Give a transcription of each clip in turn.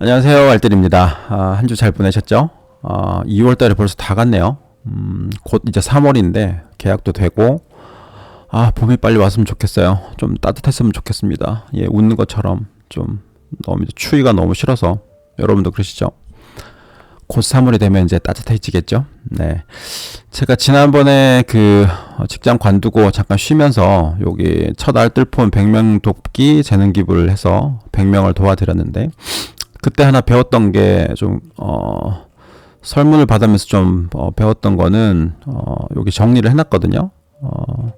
안녕하세요 알뜰입니다 아, 한주 잘 보내셨죠? 아, 2월 달에 벌써 다 갔네요 음, 곧 이제 3월인데 계약도 되고 아 봄이 빨리 왔으면 좋겠어요 좀 따뜻했으면 좋겠습니다 예 웃는 것처럼 좀 너무 추위가 너무 싫어서 여러분도 그러시죠? 곧 3월이 되면 이제 따뜻해지겠죠? 네. 제가 지난번에 그 직장 관두고 잠깐 쉬면서 여기 첫 알뜰폰 100명 돕기 재능 기부를 해서 100명을 도와드렸는데 그때 하나 배웠던 게 좀, 어, 설문을 받으면서 좀 어, 배웠던 거는, 어, 여기 정리를 해놨거든요. 어,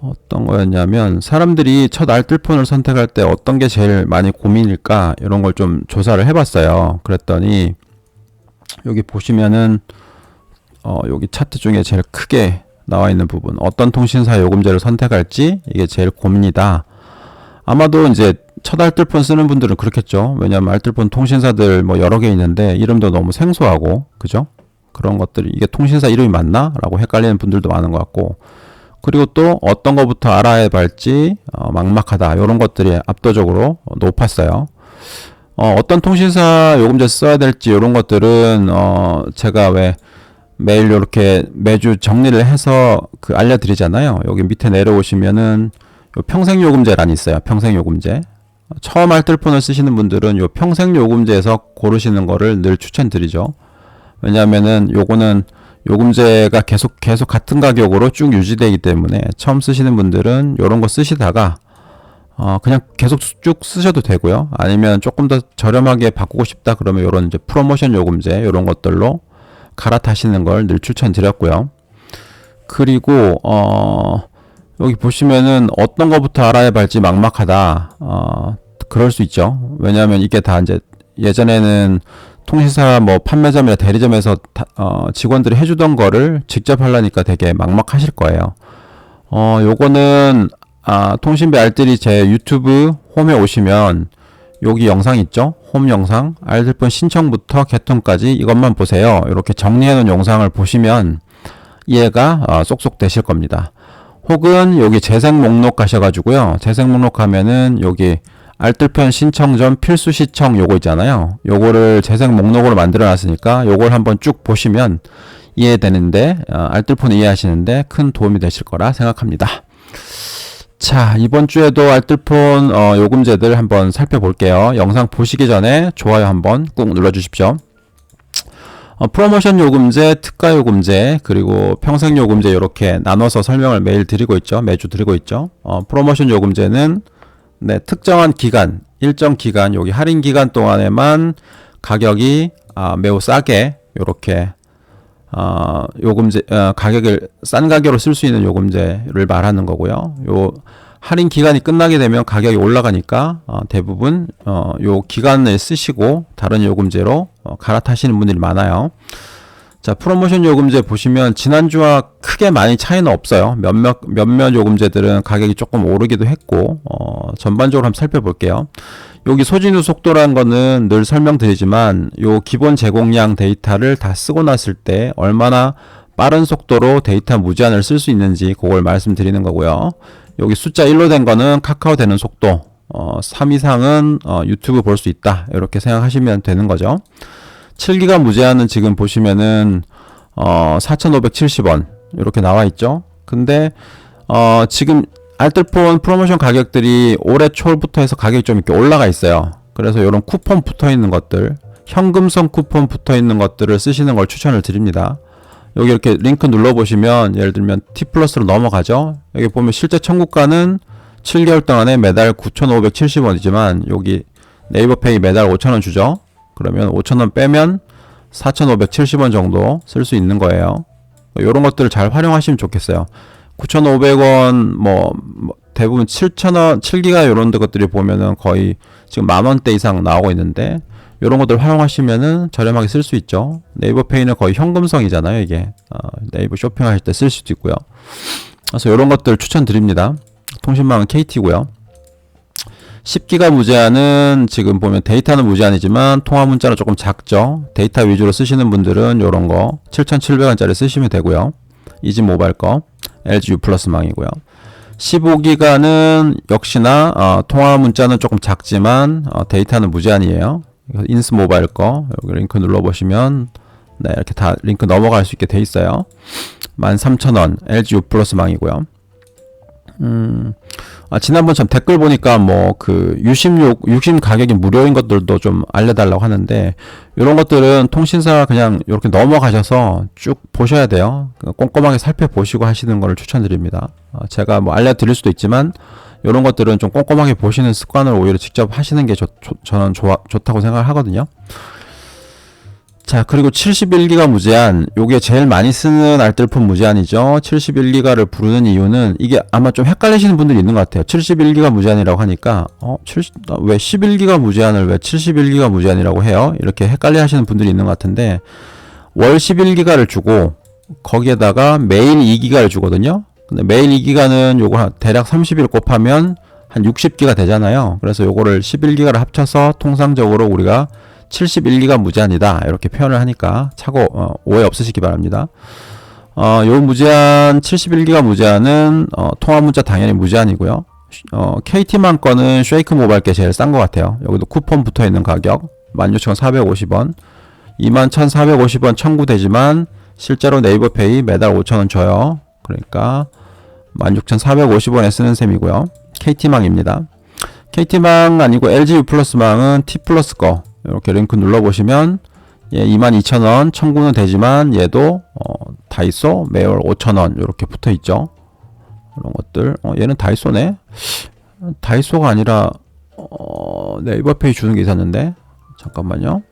어떤 거였냐면, 사람들이 첫 알뜰폰을 선택할 때 어떤 게 제일 많이 고민일까? 이런 걸 좀 조사를 해봤어요. 그랬더니, 여기 보시면은, 어, 여기 차트 중에 제일 크게 나와 있는 부분, 어떤 통신사 요금제를 선택할지, 이게 제일 고민이다. 아마도 이제 첫 알뜰폰 쓰는 분들은 그렇겠죠. 왜냐하면 알뜰폰 통신사들 뭐 여러 개 있는데 이름도 너무 생소하고 그죠? 그런 것들이 이게 통신사 이름이 맞나? 라고 헷갈리는 분들도 많은 것 같고 그리고 또 어떤 것부터 알아야 할지 어, 막막하다 이런 것들이 압도적으로 높았어요. 어, 어떤 통신사 요금제 써야 될지 이런 것들은 어, 제가 왜 매일 이렇게 매주 정리를 해서 그 알려드리잖아요. 여기 밑에 내려오시면은 평생 요금제란이 있어요. 평생 요금제. 처음 알뜰폰을 쓰시는 분들은 요 평생 요금제에서 고르시는 거를 늘 추천드리죠. 왜냐하면은 요거는 요금제가 계속 계속 같은 가격으로 쭉 유지되기 때문에 처음 쓰시는 분들은 요런 거 쓰시다가 어 그냥 계속 쭉 쓰셔도 되고요. 아니면 조금 더 저렴하게 바꾸고 싶다 그러면 요런 이제 프로모션 요금제 요런 것들로 갈아타시는 걸 늘 추천드렸고요. 그리고 어 여기 보시면은 어떤 것부터 알아야 할지 막막하다. 어, 그럴 수 있죠. 왜냐하면 이게 다 이제 예전에는 통신사 뭐 판매점이나 대리점에서 다, 어, 직원들이 해주던 거를 직접 하려니까 되게 막막하실 거예요. 어, 요거는 아, 통신비 알뜰이 제 유튜브 홈에 오시면 여기 영상 있죠? 홈 영상 알뜰폰 신청부터 개통까지 이것만 보세요. 이렇게 정리해 놓은 영상을 보시면 이해가 어, 쏙쏙 되실 겁니다. 혹은 여기 재생 목록 가셔가지고요. 재생 목록 하면은 여기 알뜰편 신청 전 필수 시청 요거 있잖아요. 요거를 재생 목록으로 만들어 놨으니까 요걸 한번 쭉 보시면 이해되는데 어, 알뜰폰 이해하시는데 큰 도움이 되실 거라 생각합니다. 자 이번 주에도 알뜰폰 어, 요금제들 한번 살펴볼게요. 영상 보시기 전에 좋아요 한번 꾹 눌러주십시오. 어, 프로모션 요금제, 특가 요금제, 그리고 평생 요금제 이렇게 나눠서 설명을 매일 드리고 있죠. 매주 드리고 있죠. 어, 프로모션 요금제는 네, 특정한 기간, 일정 기간, 여기 할인 기간 동안에만 가격이 아, 매우 싸게 이렇게 어, 요금제 어, 가격을 싼 가격으로 쓸 수 있는 요금제를 말하는 거고요. 요 할인 기간이 끝나게 되면 가격이 올라가니까 어, 대부분 어, 요 기간을 쓰시고 다른 요금제로 어, 갈아타시는 분들이 많아요. 자, 프로모션 요금제 보시면 지난주와 크게 많이 차이는 없어요. 몇몇 몇몇 요금제들은 가격이 조금 오르기도 했고 어, 전반적으로 한번 살펴볼게요. 여기 소진후 속도라는 거는 늘 설명드리지만 요 기본 제공량 데이터를 다 쓰고 났을 때 얼마나 빠른 속도로 데이터 무제한을 쓸 수 있는지 그걸 말씀드리는 거고요. 여기 숫자 1로 된 거는 카카오 되는 속도, 어, 3 이상은 어, 유튜브 볼 수 있다. 이렇게 생각하시면 되는 거죠. 7기가 무제한은 지금 보시면은 어, 4,570원 이렇게 나와 있죠. 근데 어, 지금 알뜰폰 프로모션 가격들이 올해 초부터 해서 가격이 좀 이렇게 올라가 있어요. 그래서 이런 쿠폰 붙어 있는 것들, 현금성 쿠폰 붙어 있는 것들을 쓰시는 걸 추천을 드립니다. 여기 이렇게 링크 눌러보시면 예를 들면 T 플러스로 넘어가죠. 여기 보면 실제 청구가는 7개월 동안에 매달 9,570원이지만 여기 네이버페이 매달 5,000원 주죠. 그러면 5,000원 빼면 4,570원 정도 쓸 수 있는 거예요. 이런 것들을 잘 활용하시면 좋겠어요. 9,500원 뭐, 뭐 대부분 7,000원 7기가 이런 것들이 보면은 거의 지금 만 원대 이상 나오고 있는데 이런 것들 활용하시면은 저렴하게 쓸 수 있죠. 네이버 페이는 거의 현금성이잖아요, 이게. 어, 네이버 쇼핑하실 때쓸 수도 있고요. 그래서 이런 것들 추천드립니다. 통신망은 KT고요. 10기가 무제한은 지금 보면 데이터는 무제한이지만 통화 문자는 조금 작죠. 데이터 위주로 쓰시는 분들은 이런 거 7,700원짜리 쓰시면 되고요. 이지 모바일 거 LG U 플러스 망이고요. 15기가는 역시나 어, 통화 문자는 조금 작지만 어, 데이터는 무제한이에요. 인스 모바일 거 여기 링크 눌러보시면 네 이렇게 다 링크 넘어갈 수 있게 돼 있어요. 13,000원 LG U 플러스 망이고요. 음, 아, 지난번처럼 댓글 보니까 뭐그 유심 요 유심 가격이 무료인 것들도 좀 알려달라고 하는데 이런 것들은 통신사 그냥 이렇게 넘어가셔서 쭉 보셔야 돼요. 그 꼼꼼하게 살펴보시고 하시는 거를 추천드립니다. 아, 제가 뭐 알려드릴 수도 있지만 이런 것들은 좀 꼼꼼하게 보시는 습관을 오히려 직접 하시는 게 저, 저, 저는 좋아, 좋다고 생각을 하거든요. 자, 그리고 71기가 무제한. 요게 제일 많이 쓰는 알뜰폰 무제한이죠. 71기가를 부르는 이유는 이게 아마 좀 헷갈리시는 분들이 있는 것 같아요. 71기가 무제한이라고 하니까 어, 70, 왜 11기가 무제한을 왜 71기가 무제한이라고 해요? 이렇게 헷갈려 하시는 분들이 있는 것 같은데 월 11기가를 주고 거기에다가 매일 2기가를 주거든요. 근데 매일 2기가는 요거 한 대략 30일 곱하면 한 60기가 되잖아요. 그래서 요거를 11기가를 합쳐서 통상적으로 우리가 71기가 무제한이다 이렇게 표현을 하니까 차고 어, 오해 없으시기 바랍니다. 어, 요 무제한 71기가 무제한은 어, 통화 문자 당연히 무제한이고요. 어, KT만 거는 쉐이크 모바일 게 제일 싼 것 같아요. 여기도 쿠폰 붙어 있는 가격 16,450원, 21,450원 청구되지만 실제로 네이버 페이 매달 5,000원 줘요. 그러니까 16,450원에 쓰는 셈이고요. KT망입니다. KT망 아니고 LG U 플러스망은 T 플러스 거 이렇게 링크 눌러보시면 예, 22,000원 청구는 되지만 얘도 어, 다이소 매월 5,000원 이렇게 붙어 있죠. 이런 것들. 어, 얘는 다이소네. 다이소가 아니라 어, 네이버 페이 주는 게 있었는데 잠깐만요.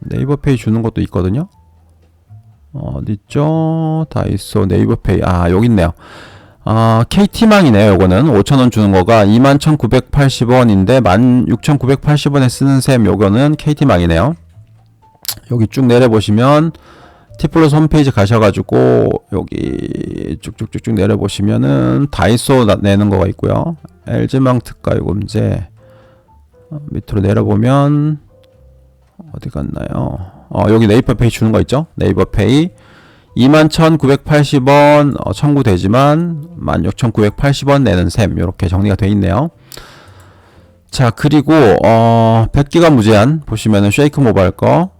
네이버 페이 주는 것도 있거든요. 어, 있죠? 다이소 네이버페이. 아, 여기 있네요. 아, KT망이네요. 요거는 5,000원 주는 거가 21,980원인데 16,980원에 쓰는 셈 요거는 KT망이네요. 여기 쭉 내려 보시면 티플러스 홈페이지 가셔가지고 여기 쭉쭉쭉쭉 내려 보시면은 다이소 나- 내는 거가 있고요. LG망 특가 요금제 어, 밑으로 내려 보면 어디 갔나요? 어, 여기 네이버 페이 주는 거 있죠? 네이버 페이 21,980원 어, 청구되지만 16,980원 내는 셈 이렇게 정리가 돼 있네요. 자 그리고 어 100기가 무제한 보시면은 쉐이크 모바일 거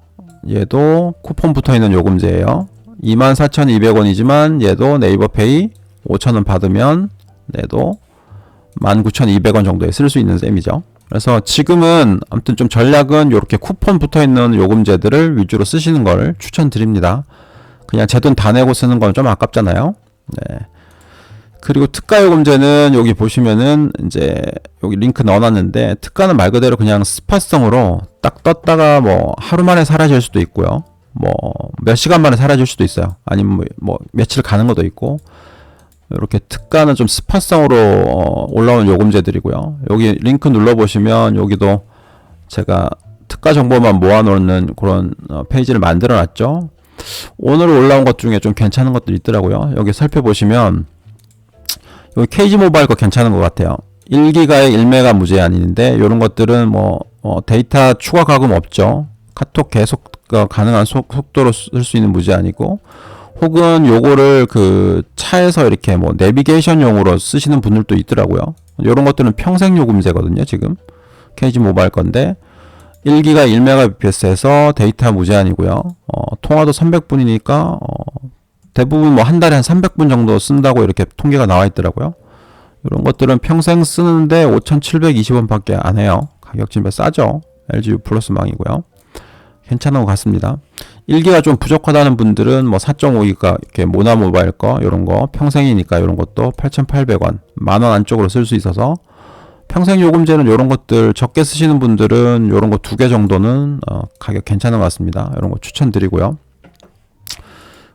얘도 쿠폰 붙어 있는 요금제예요. 24,200원이지만 얘도 네이버 페이 5,000원 받으면 얘도 19,200원 정도에 쓸 수 있는 셈이죠. 그래서 지금은 아무튼 좀 전략은 이렇게 쿠폰 붙어 있는 요금제들을 위주로 쓰시는 걸 추천드립니다. 그냥 제 돈 다 내고 쓰는 건 좀 아깝잖아요. 네. 그리고 특가 요금제는 여기 보시면은 이제 여기 링크 넣어놨는데 특가는 말 그대로 그냥 스팟성으로 딱 떴다가 뭐 하루 만에 사라질 수도 있고요. 뭐 몇 시간 만에 사라질 수도 있어요. 아니면 뭐, 뭐 며칠 가는 것도 있고 이렇게 특가는 좀 스팟성으로 어, 올라오는 요금제들이고요. 여기 링크 눌러보시면 여기도 제가 특가 정보만 모아놓는 그런 어, 페이지를 만들어 놨죠. 오늘 올라온 것 중에 좀 괜찮은 것들이 있더라고요. 여기 살펴보시면 여기 KG 모바일 거 괜찮은 것 같아요. 1기가에 1메가 무제한인데 이런 것들은 뭐 어, 데이터 추가 가금 없죠. 카톡 계속 어, 가능한 속, 속도로 쓸 수 있는 무제한이고 혹은 요거를 그 차에서 이렇게 뭐 내비게이션용으로 쓰시는 분들도 있더라고요. 이런 것들은 평생 요금제거든요, 지금. KG 모바일 건데 1기가 1메가bps에서 데이터 무제한이고요. 어, 통화도 300분이니까 어, 대부분 뭐 한 달에 한 300분 정도 쓴다고 이렇게 통계가 나와 있더라고요. 이런 것들은 평생 쓰는데 5,720원밖에 안 해요. 가격 진짜 싸죠. LG U 플러스 망이고요. 괜찮은 것 같습니다. 1기가 좀 부족하다는 분들은 뭐 4.5기가 이렇게 모나 모바일 거 이런 거 평생이니까 이런 것도 8,800원 만 원 안쪽으로 쓸 수 있어서 평생 요금제는 이런 것들 적게 쓰시는 분들은 이런 거 두 개 정도는 어, 가격 괜찮은 것 같습니다. 이런 거 추천드리고요.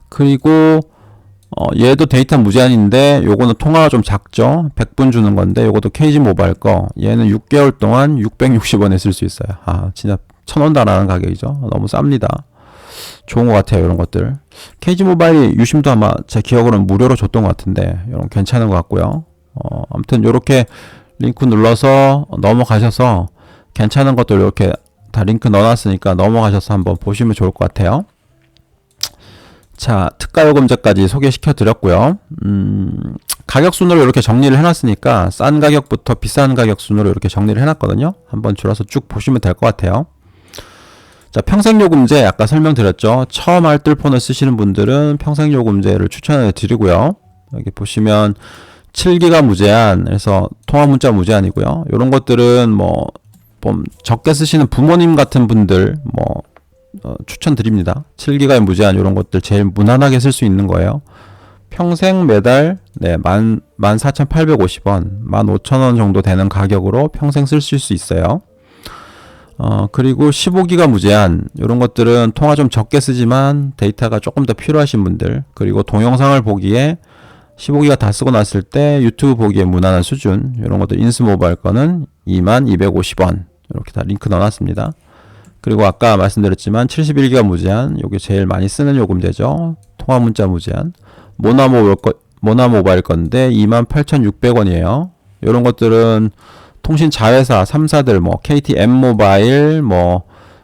그리고 어, 얘도 데이터 무제한인데 요거는 통화가 좀 작죠. 100분 주는 건데 요것도 KG 모바일 거 얘는 6개월 동안 660원에 쓸 수 있어요. 아 진짜 천 원 달하는 가격이죠. 너무 쌉니다. 좋은 것 같아요 이런 것들. KG 모바일이 유심도 아마 제 기억으로는 무료로 줬던 것 같은데 이런 괜찮은 것 같고요. 어, 아무튼 요렇게 링크 눌러서 넘어가셔서 괜찮은 것들 이렇게 다 링크 넣어놨으니까 넘어가셔서 한번 보시면 좋을 것 같아요. 자, 특가 요금제까지 소개시켜 드렸고요. 음, 가격 순으로 이렇게 정리를 해놨으니까 싼 가격부터 비싼 가격 순으로 이렇게 정리를 해놨거든요. 한번 줄여서 쭉 보시면 될 것 같아요. 자, 평생요금제 아까 설명드렸죠. 처음 알뜰폰을 쓰시는 분들은 평생요금제를 추천해 드리고요. 여기 보시면 7기가 무제한, 그래서 통화 문자 무제한이고요. 이런 것들은 뭐, 좀 적게 쓰시는 부모님 같은 분들 뭐 어, 추천드립니다. 7기가 무제한 이런 것들 제일 무난하게 쓸 수 있는 거예요. 평생 매달 네, 만, 14,850원, 15,000원 정도 되는 가격으로 평생 쓰실 수 있어요. 어, 그리고 15기가 무제한, 이런 것들은 통화 좀 적게 쓰지만 데이터가 조금 더 필요하신 분들, 그리고 동영상을 보기에 15기가 다 쓰고 났을 때 유튜브 보기에 무난한 수준, 이런 것들 인스 모바일 거는 2250원, 이렇게 다 링크 넣어놨습니다. 그리고 아까 말씀드렸지만 71기가 무제한, 요게 제일 많이 쓰는 요금제죠. 통화 문자 무제한. 모나모 거, 모나 모바일 건데 28,600원이에요. 이런 것들은 통신 자회사 3사들 뭐 KT M 모바일 뭐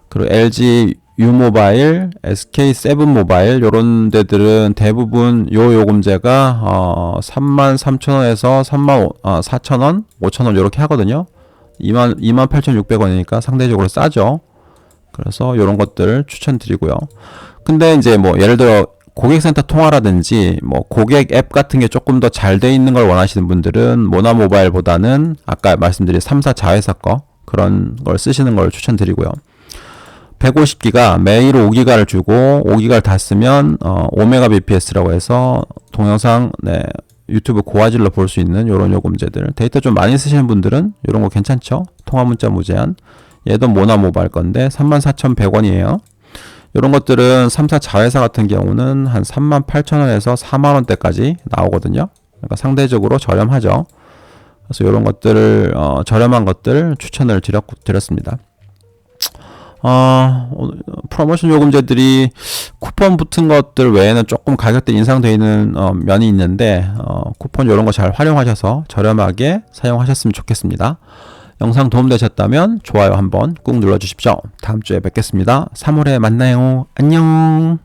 그리고 LG U 모바일, SK 세븐 모바일 요런 데들은 대부분 요 요금제가 어 33,000원에서 3만 어, 4,000원, 5,000원 요렇게 하거든요. 2만 28,600원이니까 상대적으로 싸죠. 그래서 요런 것들 추천드리고요. 근데 이제 뭐 예를 들어 고객센터 통화라든지 뭐 고객 앱 같은 게 조금 더 잘 돼 있는 걸 원하시는 분들은 모나 모바일보다는 아까 말씀드린 3사 자회사 거 그런 걸 쓰시는 걸 추천드리고요. 150기가 매일 5기가를 주고 5기가를 다 쓰면 어 5메가bps라고 해서 동영상 네 유튜브 고화질로 볼 수 있는 이런 요금제들 데이터 좀 많이 쓰시는 분들은 이런 거 괜찮죠? 통화 문자 무제한 얘도 모나 모바일 건데 34,100원이에요. 이런 것들은 3사 자회사 같은 경우는 한 38,000원에서 4만원대까지 나오거든요. 그러니까 상대적으로 저렴하죠. 그래서 이런 것들을 어, 저렴한 것들 추천을 드렸, 드렸습니다. 어, 프로모션 요금제들이 쿠폰 붙은 것들 외에는 조금 가격대 인상되어 있는 어, 면이 있는데 어, 쿠폰 이런 거 잘 활용하셔서 저렴하게 사용하셨으면 좋겠습니다. 영상 도움되셨다면 좋아요 한번 꾹 눌러주십시오. 다음 주에 뵙겠습니다. 3월에 만나요. 안녕.